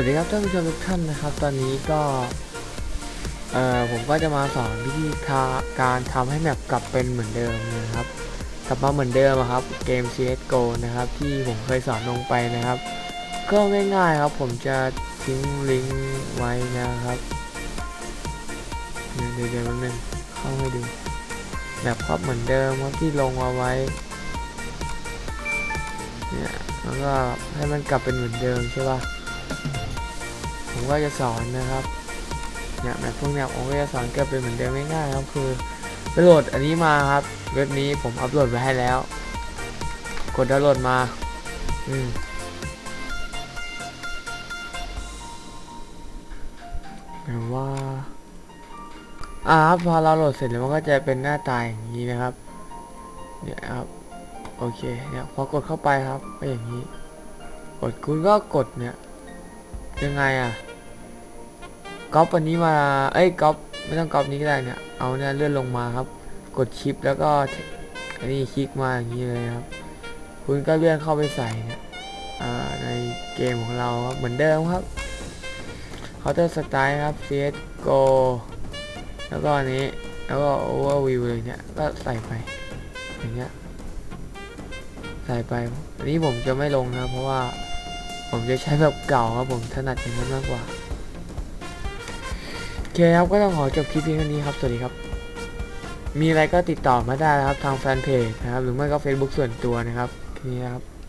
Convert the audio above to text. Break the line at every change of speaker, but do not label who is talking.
วัสดีครับท่านผู้ชมทุกท่านนะครับ ตอนนี้ก็เอ่อผมก็จะมาสอนวิธีการทำให้แมปกลับเป็นเหมือนเดิมนะครับ กลับมาเหมือนเดิมอะครับเกม CSGO นะครับ ที่ผมเคยสอนลงไปนะครับ ก็ง่ายๆครับ ผมจะทิ้งลิงก์ไว้นะครับเดี๋ยวเดี๋ยวเดี๋ยวแป๊บนึงเข้าให้ดูแบบครับเหมือนเดิมครับที่ลงเอาไว้เนี่ยแล้วก็ให้มันกลับเป็นเหมือนเดิมใช่ป่ะ ก็จะสอนนะครับเนี่ยแบบพวกเนี้ยผมก็จะสอนกลับเป็นเหมือนเดิมง่ายๆครับคือไปโหลดอันนี้มาครับ เว็บนี้ผมอัปโหลดไว้ให้แล้ว กดดาวน์โหลดมา อืมแบบว่า อ่าครับพอเราโหลดเสร็จแล้วมันก็จะเป็นหน้าตาอย่างนี้นะครับ เนี่ยครับ โอเค เนี่ยพอกดเข้าไปครับก็อย่างนี้ กดคุณก็กดเนี่ย ยังไงอะ ก๊อปอันนี้มา เอ้ยก๊อปไม่ต้องก๊อปนี้ก็ได้เนี่ย เอาเนี่ยเลื่อนลงมาครับ กดชิปแล้วก็อันนี้คลิกมาอย่างนี้เลยครับ คุณก็เลื่อนเข้าไปใส่เนี่ยในเกมของเราครับเหมือนเดิมครับ Counter Strike ครับ CSGO แล้วก็อันนี้แล้วก็ Overview เลยเนี่ยก็ใส่ไปอย่างเงี้ยใส่ไปอันนี้ผมจะไม่ลงนะเพราะว่าผมจะใช้แบบเก่าครับผมถนัดอย่างนั้นมากกว่า เคครับก็ต้องขอจบคลิปเพียงเท่านี้ครับ สวัสดีครับ มีอะไรก็ติดต่อมาได้นะครับทางแฟนเพจนะครับ หรือไม่ก็ Facebook ส่วนตัวนะครับนี้นะครับ